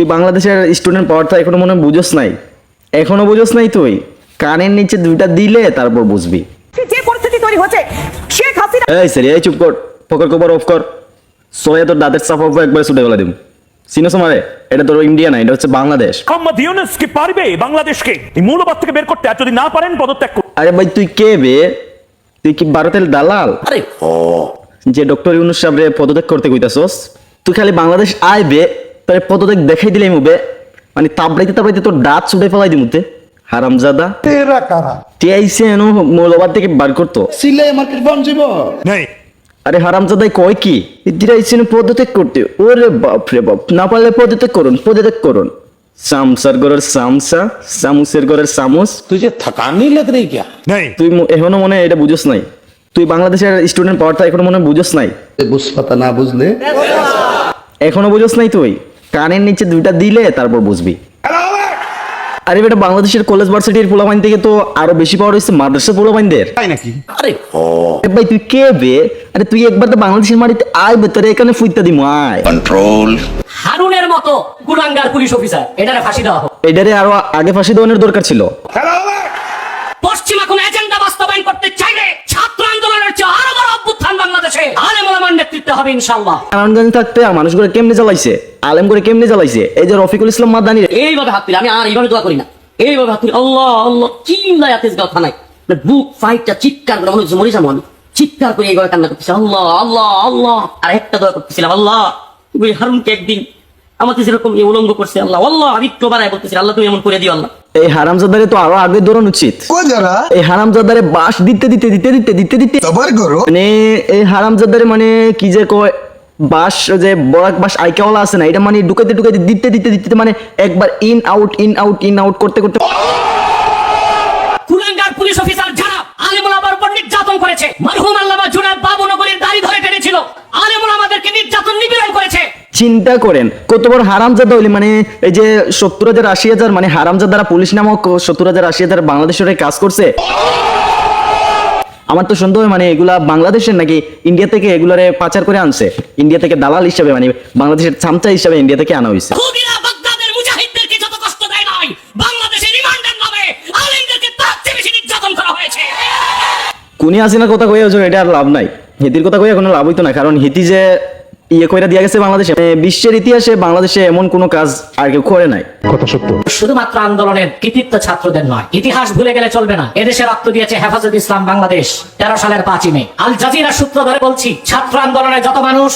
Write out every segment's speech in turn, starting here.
তুই বাংলাদেশের স্টুডেন্ট পাওয়ারটা এখনও মনে হয় বুঝোস নাই। এখনও বুঝোস নাই তুই। কানের নিচে দুইটা দিলে তারপর বুঝবি। যে পরিস্থিতি তৈরি হচ্ছে শেখ হাসিনা এই স্যার এই চুপ কর ফকর কবর অফ কর। সোয়া তোর দাঁতের সাফ অফ একবার ছুটে মারে এটা তোর ইন্ডিয়া না এটা হচ্ছে বাংলাদেশ। মোহাম্মদ ইউনুস কি পারবে বাংলাদেশকে? এই মূলবাদ থেকে বের করতে আর যদি না পারেন পদত্যাগ করুন আরে ভাই তুই কে বে? তুই কি ভারতের দালাল? আরে যে ডক্টর ইউনুস সাহেবরে পদত্যাগ করতে কইতাছস তুই খালি বাংলাদেশ আইবে প্রায় দেখাই দিলে মুবে মানে তাবড়াইতে তাবড়াইতে তোর দাঁত ফেলাই দিমুতে হারামজাদা। তেরা কারা? এনো থেকে বার করতো। সিলে মার্কেট বন্ধ নাই। আরে হারামজাদাই কয় কি? পদত্যাগ করতে। ওরে বাপ রে বাপ না পারলে পদত্যাগ করুন পদত্যাগ করুন। সামসার গরের সামসা সামুসের গরের সামুস। তুই যে থাকা নেই লাগ কিয়া? নাই। তুই এখনও মনে এটা বুঝছ নাই। তুই বাংলাদেশের স্টুডেন্ট পাওয়ারটা এখনও মনে বুঝছ নাই। বুঝ পাতা না বুঝলে? এখনও বুঝছ নাই তুই। কানের নিচে দুইটা দিলে তারপর বুঝবি। আরে বেটা বাংলাদেশের কলেজ ভার্সিটির পোলাপাইন থেকে তো আরও বেশি পাওয়ার হয়েছে মাদ্রাসা পোলাপাইনদের अरे এ ভাই তুই কে বে? আরে তুই একবার তো বাংলাদেশের মাটিতে আয় বেতরে এখানে ফুইতা দিমু আয়। কন্ট্রোল হারুনের মতো কুলাঙ্গার পুলিশ অফিসার এটারে ফাঁসি দেওয়া হোক। এটারে আরও আগে ফাঁসি দেওয়ানোর দরকার ছিল। পশ্চিমা কোন এজেন্ডা বাস্তবায়ন করতে চাইলে ছাত্র আন্দোলনের চেয়ে আরও বড় অভ্যুত্থান বাংলাদেশে আলেম ওলামার নেতৃত্বে হবে ইনশাল্লাহ নারায়ণগঞ্জ থাকতে মানুষগুলো কেমনে জ্বালাইছে আলেম করে কেমনে জ্বালাইছে? এই যে রফিকুল ইসলাম মাদানি এইভাবে হাত তুলি আমি আর এইভাবে দোয়া করি না। এইভাবে হাত তুলি আল্লাহ আল্লাহ গাও থানায় মানে বুক ফাইটটা চিৎকার করে মনে হচ্ছে মরে যাব আমি। চিৎকার করে এইভাবে কান্না করতেছি আল্লাহ আল্লাহ আল্লাহ। আর একটা দোয়া করতেছিলাম আল্লাহ তুমি হারুনকে একদিন আমাকে যেরকম এই উলঙ্গ করছে আল্লাহ আল্লাহ আমি একটু বাড়ায় বলতেছি আল্লাহ তুমি এমন করে দিও আল্লাহ। এই হারামজাদারে তো আরও আগে দৌড়ানো উচিত। এই হারামজাদারে বাস দিতে দিতে দিতে দিতে দিতে দিতে মানে এই হারামজাদারে মানে কি যে কয় বাস যে বরাক বাস আইকাওয়ালা আছে না এটা মানে ঢুকাইতে ঢুকাইতে দিতে দিতে দিতে মানে একবার in out in out in out করতে করতে কুলাঙ্গার পুলিশ অফিসার যারা আলিমুল আবার উপর নির্যাতন করেছে মারহুম আল্লামা বাবু নগরীর দাড়ি ধরে টেনেছিল আলিমুল আমাদেরকে নির্যাতন নিপীড়ন করেছে। চিন্তা করেন কত বড় হারামজাদা হইলে মানে এই যে সত্তর হাজার আশি হাজার মানে হারামজাদারা পুলিশ নামক সত্তর হাজার আশি হাজার বাংলাদেশের কাজ করছে। আমার তো সন্দেহ মানে এগুলা বাংলাদেশের নাকি ইন্ডিয়া থেকে এগুলারে পাচার করে আনছে। ইন্ডিয়া থেকে দালাল হিসাবে মানে বাংলাদেশের চামচা হিসাবে ইন্ডিয়া থেকে আনা হয়েছে। কুনি হাসিনার কথা কয়ে এটা আর লাভ নাই। হিতির কথা কয়ে কোনো লাভ হইতো না কারণ হিতি যে ইয়ে কইরা দিয়া গেছে বাংলাদেশে। মানে বিশ্বের ইতিহাসে বাংলাদেশে এমন কোনো কাজ আর কেউ করে নাই। শুধুমাত্র আন্দোলনের কৃতিত্ব ছাত্রদের নয় ইতিহাস ভুলে গেলে চলবে না। এদেশে রক্ত দিয়েছে হেফাজত ইসলাম বাংলাদেশ তেরো সালের পাঁচই মে। আল জাজিরা সূত্র ধরে বলছি ছাত্র আন্দোলনে যত মানুষ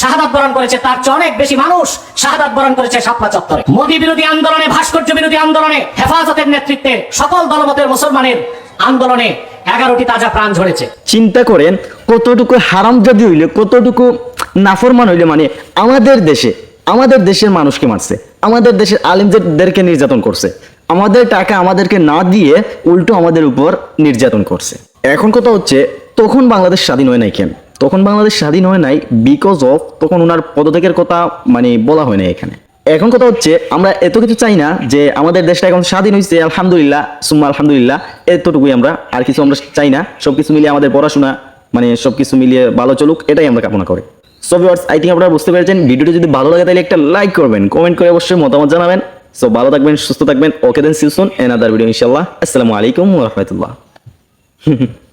শাহাদাত বরণ করেছে তার চেয়ে অনেক বেশি মানুষ শাহাদাত বরণ করেছে শাপলা চত্বরে। মোদী বিরোধী আন্দোলনে ভাস্কর্য বিরোধী আন্দোলনে হেফাজতের নেতৃত্বে সকল দলমতের মুসলমানের আন্দোলনে এগারোটি তাজা প্রাণ ঝরেছে। চিন্তা করেন কতটুকু হারামজাদি হইলে কতটুকু নাফরমান হইলে মানে আমাদের দেশে, আমাদের দেশের মানুষকে মারছে। আমাদের দেশের আলিমদেরকে নির্যাতন করছে। আমাদের টাকা আমাদেরকে না দিয়ে উল্টো আমাদের উপর নির্যাতন করছে। এখন কথা হচ্ছে, তখন বাংলাদেশ স্বাধীন হয় নাই কেন? তখন বাংলাদেশ স্বাধীন হয় নাই বিকজ অফ তখন ওনার পদত্যাগের কথা মানে বলা হয় নাই এখানে। এখন কথা হচ্ছে, আমরা এত কিছু চাই না যে আমাদের দেশটা এখন স্বাধীন হয়েছে আলহামদুলিল্লাহ, সুম্মা আলহামদুলিল্লাহ, এতটুকুই আমরা, আর কিছু আমরা চাই না। সবকিছু মিলিয়ে আমাদের পড়াশোনা মানে সবকিছু মিলিয়ে ভালো চলুক, এটাই আমরা কামনা করি। সো ভিউয়ার্স আই থিঙ্ক আপনারা বুঝতে পেরেছেন, ভিডিওটি যদি ভালো লাগে তাহলে একটা লাইক করবেন কমেন্ট করে অবশ্যই মতামত জানাবেন। সো ভালো থাকবেন, সুস্থ থাকবেন ওকে দেন সিউসুন এনাদার ভিডিও ইনশাল্লাহ আসসালামু আলাইকুম রাহমাতুল্লাহ।